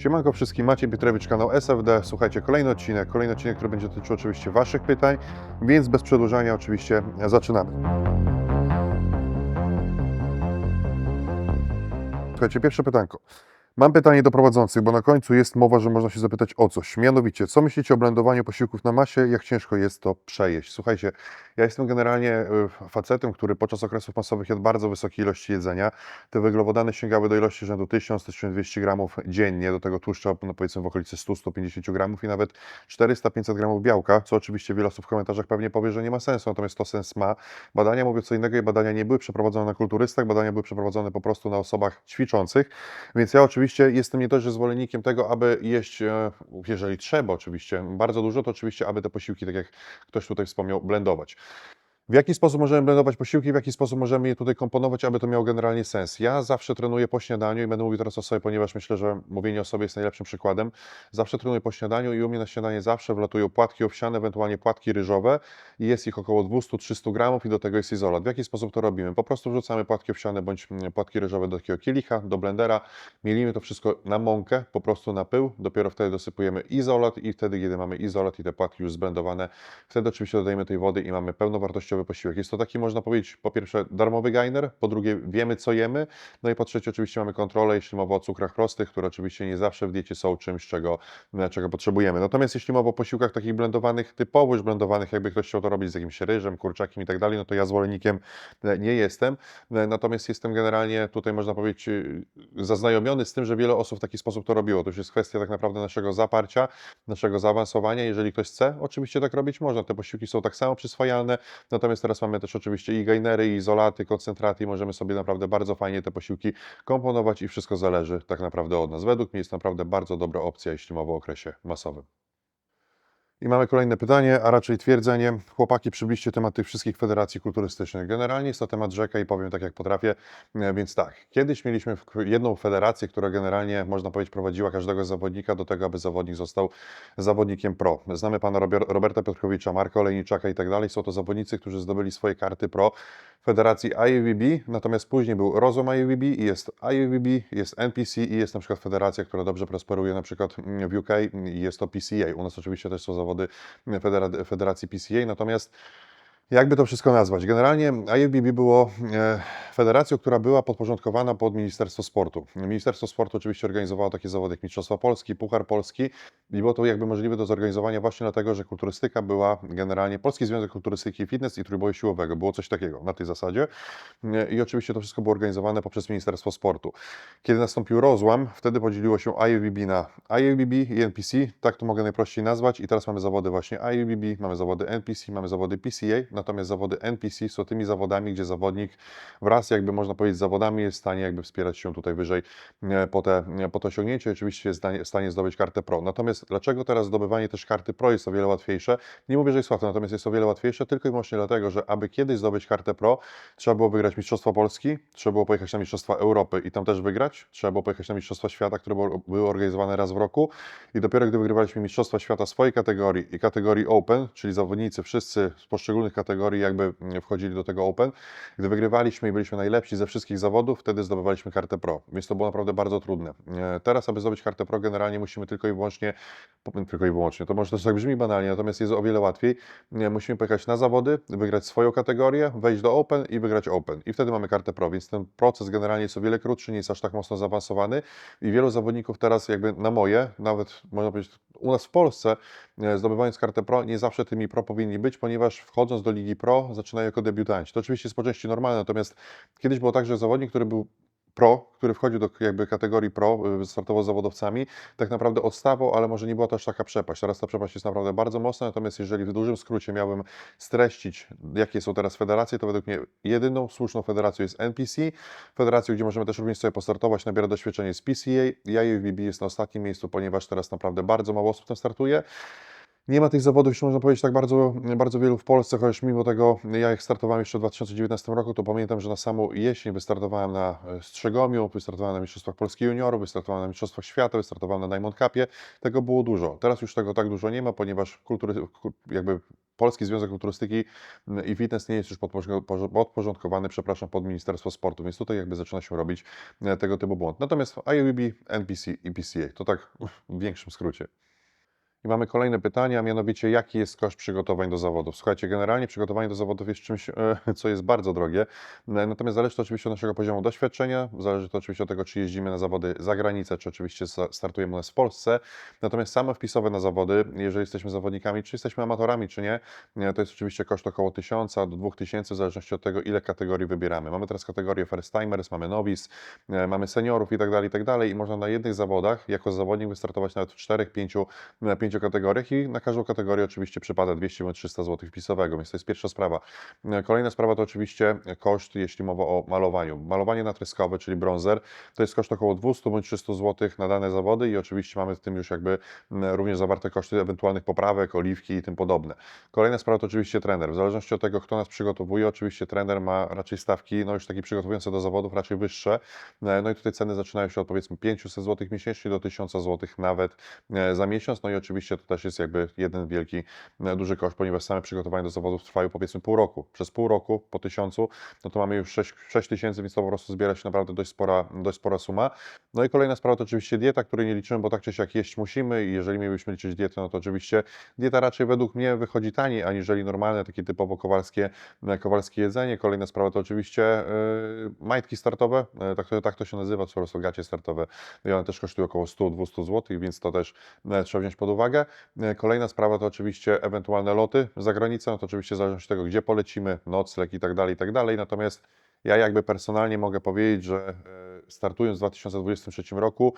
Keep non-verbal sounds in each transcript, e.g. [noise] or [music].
Siemanko wszystkim, Maciej Pietrowicz, kanał SFD. Słuchajcie, kolejny odcinek, kolejny odcinek, który będzie dotyczył oczywiście Waszych pytań, więc bez przedłużania oczywiście zaczynamy. Słuchajcie, pierwsze pytanko. Mam pytanie do prowadzących, bo na końcu jest mowa, że można się zapytać o coś. Mianowicie, co myślicie o blendowaniu posiłków na masie? Jak ciężko jest to przejeść? Słuchajcie, ja jestem generalnie y, facetem, który podczas okresów masowych jadł bardzo wysokie ilości jedzenia. Te węglowodany sięgały do ilości rzędu 1000-1200 gramów dziennie, do tego tłuszcza no powiedzmy w okolicy 100-150 gramów i nawet 400-500 gramów białka, co oczywiście wiele osób w komentarzach pewnie powie, że nie ma sensu, natomiast to sens ma. Badania mówią co innego i badania nie były przeprowadzone na kulturystach, badania były przeprowadzone po prostu na osobach ćwiczących, więc ja oczywiście jestem nie dość, że zwolennikiem tego, aby jeść, e, jeżeli trzeba oczywiście, bardzo dużo, to oczywiście, aby te posiłki, tak jak ktoś tutaj wspomniał, blendować. W jaki sposób możemy blendować posiłki, w jaki sposób możemy je tutaj komponować, aby to miało generalnie sens? Ja zawsze trenuję po śniadaniu i będę mówił teraz o sobie, ponieważ myślę, że mówienie o sobie jest najlepszym przykładem. Zawsze trenuję po śniadaniu i u mnie na śniadanie zawsze wlatują płatki owsiane, ewentualnie płatki ryżowe i jest ich około 200-300 gramów i do tego jest izolat. W jaki sposób to robimy? Po prostu wrzucamy płatki owsiane bądź mm, płatki ryżowe do takiego kielicha, do blendera, mielimy to wszystko na mąkę, po prostu na pył, dopiero wtedy dosypujemy izolat i wtedy, kiedy mamy izolat i te płatki już zblendowane, wtedy oczywiście dodajemy tej wody i mamy pełnowartościowy posiłek. Jest to taki, można powiedzieć, po pierwsze darmowy gainer, po drugie wiemy, co jemy, no i po trzecie oczywiście mamy kontrolę, jeśli mowa o cukrach prostych, które oczywiście nie zawsze w diecie są czymś, czego, czego potrzebujemy. Natomiast jeśli mowa o posiłkach takich blendowanych, typowo już blendowanych, jakby ktoś chciał to robić z jakimś ryżem, kurczakiem i tak dalej, no to ja zwolennikiem e, nie jestem. E, Natomiast jestem generalnie tutaj, można powiedzieć, zaznajomiony z tym, że wiele osób w taki sposób to robiło. To już jest kwestia tak naprawdę naszego zaparcia, naszego zaawansowania. Jeżeli ktoś chce, oczywiście tak robić można. Te posiłki są tak samo przyswajalne, natomiast teraz mamy też oczywiście i gainery, i izolaty, koncentraty i możemy sobie naprawdę bardzo fajnie te posiłki komponować i wszystko zależy tak naprawdę od nas. Według mnie jest naprawdę bardzo dobra opcja, jeśli mowa o okresie masowym. I mamy kolejne pytanie, a raczej twierdzenie. Chłopaki, przybliżcie temat tych wszystkich federacji kulturystycznych. Generalnie jest to temat rzeka i powiem tak, jak potrafię. E, Więc tak, kiedyś mieliśmy jedną federację, która generalnie, można powiedzieć, prowadziła każdego zawodnika do tego, aby zawodnik został zawodnikiem pro. Znamy pana Roberta Piotrkowicza, Marka Olejniczaka i tak dalej. Są to zawodnicy, którzy zdobyli swoje karty pro federacji IUVB, natomiast później był rozum IUVB i jest IUVB, jest NPC i jest na przykład federacja, która dobrze prosperuje na przykład mm, w UK i jest to PCA. U nas oczywiście też są zawody federa- Federacji PCA, natomiast jakby to wszystko nazwać? Generalnie IFBB było e, federacją, która była podporządkowana pod Ministerstwo Sportu. Ministerstwo Sportu oczywiście organizowało takie zawody jak Mistrzostwa Polski, Puchar Polski i było to jakby możliwe do zorganizowania właśnie dlatego, że kulturystyka była generalnie Polski Związek Kulturystyki i Fitness i Trójboju Siłowego. Było coś takiego na tej zasadzie E, i oczywiście to wszystko było organizowane poprzez Ministerstwo Sportu. Kiedy nastąpił rozłam, wtedy podzieliło się IFBB na IFBB i NPC, tak to mogę najprościej nazwać i teraz mamy zawody właśnie IFBB, mamy zawody NPC, mamy zawody PCA, natomiast zawody NPC są tymi zawodami, gdzie zawodnik wraz jakby można powiedzieć z zawodami jest w stanie jakby wspierać się tutaj wyżej e, po, te, e, po to osiągnięcie, oczywiście jest w stanie- zdobyć kartę Pro. Natomiast dlaczego teraz zdobywanie też karty Pro jest o wiele łatwiejsze? Nie mówię, że jest łatwe, natomiast jest o wiele łatwiejsze tylko i wyłącznie dlatego, że aby kiedyś zdobyć kartę Pro, trzeba było wygrać Mistrzostwa Polski, trzeba było pojechać na Mistrzostwa Europy i tam też wygrać, trzeba było pojechać na Mistrzostwa Świata, które były organizowane raz w roku i dopiero gdy wygrywaliśmy Mistrzostwa Świata swojej kategorii i kategorii Open, czyli zawodnicy wszyscy z poszczególnych kategorii jakby mm, wchodzili do tego Open, gdy wygrywaliśmy i byliśmy najlepsi ze wszystkich zawodów, wtedy zdobywaliśmy kartę Pro, więc to było naprawdę bardzo trudne. E, Teraz, aby zdobyć kartę Pro, generalnie musimy tylko i wyłącznie, tylko i wyłącznie, to może też tak brzmi banalnie, natomiast jest o wiele łatwiej. E, Musimy pojechać na zawody, wygrać swoją kategorię, wejść do Open i wygrać Open. I wtedy mamy kartę Pro, więc ten proces generalnie jest o wiele krótszy, nie jest aż tak mocno zaawansowany i wielu zawodników teraz jakby na moje, nawet można powiedzieć u nas w Polsce, zdobywając kartę Pro, nie zawsze tymi Pro powinni być, ponieważ wchodząc do Ligi Pro zaczynają jako debiutanci. To oczywiście jest po części normalne, natomiast kiedyś było tak, że zawodnik, który był pro, który wchodził do jakby kategorii pro, y, startował z zawodowcami, tak naprawdę odstawał, ale może nie była to aż taka przepaść. Teraz ta przepaść jest naprawdę bardzo mocna, natomiast jeżeli w dużym skrócie miałbym streścić, jakie są teraz federacje, to według mnie jedyną słuszną federacją jest NPC, federacją, gdzie możemy też również sobie postartować, nabierać doświadczenie z PCA. Ja UVB jest na ostatnim miejscu, ponieważ teraz naprawdę bardzo mało osób tam startuje. Nie ma tych zawodów, już można powiedzieć, tak bardzo, bardzo wielu w Polsce, chociaż mimo tego, ja jak startowałem jeszcze w 2019 roku, to pamiętam, że na samą jesień wystartowałem na e, Strzegomiu, wystartowałem na Mistrzostwach Polski Juniorów, wystartowałem na Mistrzostwach Świata, wystartowałem na Diamond Cupie. Tego było dużo. Teraz już tego tak dużo nie ma, ponieważ kultury, ku- jakby Polski Związek Kulturystyki mm, i Fitness nie jest już podporządkowany, przepraszam, pod Ministerstwo Sportu, więc tutaj jakby zaczyna się robić e, tego typu błąd. Natomiast IUB, NPC i PCA, to tak w większym skrócie. I mamy kolejne pytanie, a mianowicie jaki jest koszt przygotowań do zawodów? Słuchajcie, generalnie przygotowanie do zawodów jest czymś, e, [laughs] co jest bardzo drogie, E, natomiast zależy to oczywiście od naszego poziomu doświadczenia, zależy to oczywiście od tego, czy jeździmy na zawody za granicę, czy oczywiście startujemy u nas w Polsce. Natomiast same wpisowe na zawody, jeżeli jesteśmy zawodnikami, czy jesteśmy amatorami, czy nie, e, to jest oczywiście koszt około 1000 do 2000, w zależności od tego, ile kategorii wybieramy. Mamy teraz kategorię first timers, mamy e, mamy seniorów i tak dalej, i tak i można na jednych zawodach jako zawodnik wystartować nawet w 4, 5, na pięciu kategoriach i na każdą kategorię oczywiście przypada 200 bądź 300 zł wpisowego, więc to jest pierwsza sprawa. E, Kolejna sprawa to oczywiście koszt, jeśli mowa o malowaniu. Malowanie natryskowe, czyli bronzer, to jest koszt około 200 bądź 300 zł na dane zawody i oczywiście mamy w tym już jakby również zawarte koszty ewentualnych poprawek, oliwki i tym podobne. Kolejna sprawa to oczywiście trener. W zależności od tego, kto nas przygotowuje, oczywiście trener ma raczej stawki, no już takie przygotowujące do zawodów, raczej wyższe. E, No i tutaj ceny zaczynają się od powiedzmy 500 zł miesięcznie do 1000 zł nawet e, za miesiąc. No i oczywiście to też jest jakby jeden wielki, e, duży koszt, ponieważ same przygotowania do zawodów trwają powiedzmy pół roku. Przez pół roku po tysiącu, no to mamy już 6, 6 tysięcy, więc to po prostu zbiera się naprawdę dość spora, dość spora suma. No i kolejna sprawa to oczywiście dieta, której nie liczymy, bo tak czy siak jeść musimy i jeżeli mielibyśmy liczyć dietę, no to oczywiście dieta raczej według mnie wychodzi taniej, aniżeli normalne, takie typowo kowalskie, e, kowalskie jedzenie. Kolejna sprawa to oczywiście yy, majtki startowe, e, tak to, tak to się nazywa, po prostu gacie startowe. I one też kosztują około 100-200 zł, więc to też e, trzeba wziąć pod uwagę. E, Kolejna sprawa to oczywiście ewentualne loty za granicę, no to oczywiście zależy od tego, gdzie polecimy, nocleg i tak dalej, i tak dalej. Natomiast ja jakby personalnie mogę powiedzieć, że e, startując w 2023 roku,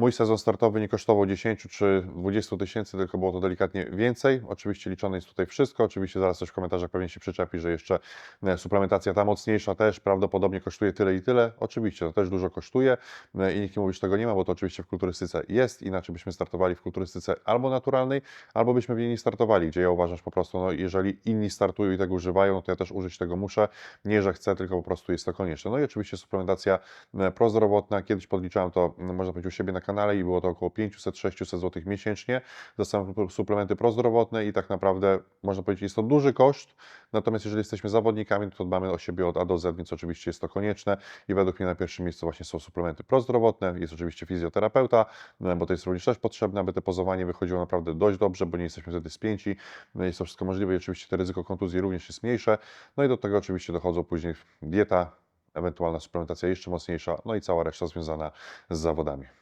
mój sezon startowy nie kosztował 10 czy 20 tysięcy, tylko było to delikatnie więcej. Oczywiście liczone jest tutaj wszystko. Oczywiście zaraz też w komentarzach pewnie się przyczepi, że jeszcze e, suplementacja ta mocniejsza też prawdopodobnie kosztuje tyle i tyle. Oczywiście to też dużo kosztuje e, i nikt nie mówi, że tego nie ma, bo to oczywiście w kulturystyce jest. Inaczej byśmy startowali w kulturystyce albo naturalnej, albo byśmy w niej nie startowali, gdzie ja uważam, że po prostu, no, jeżeli inni startują i tego używają, no to ja też użyć tego muszę. Nie, że chcę, tylko po prostu jest to konieczne. No i oczywiście suplementacja e, prozdrowotna. Kiedyś podliczałem to, można powiedzieć, u siebie na kanale i było to około 500-600 zł miesięcznie za same suplementy prozdrowotne i tak naprawdę można powiedzieć, jest to duży koszt. Natomiast jeżeli jesteśmy zawodnikami, to dbamy o siebie od A do Z, więc oczywiście jest to konieczne i według mnie na pierwszym miejscu właśnie są suplementy prozdrowotne. Jest oczywiście fizjoterapeuta, e, bo to jest również też potrzebne, aby te pozowanie wychodziło naprawdę dość dobrze, bo nie jesteśmy wtedy spięci. No Jest to wszystko możliwe i oczywiście to ryzyko kontuzji również jest mniejsze. No i do tego oczywiście dochodzą później dieta, ewentualna suplementacja jeszcze mocniejsza, no i cała reszta związana z zawodami.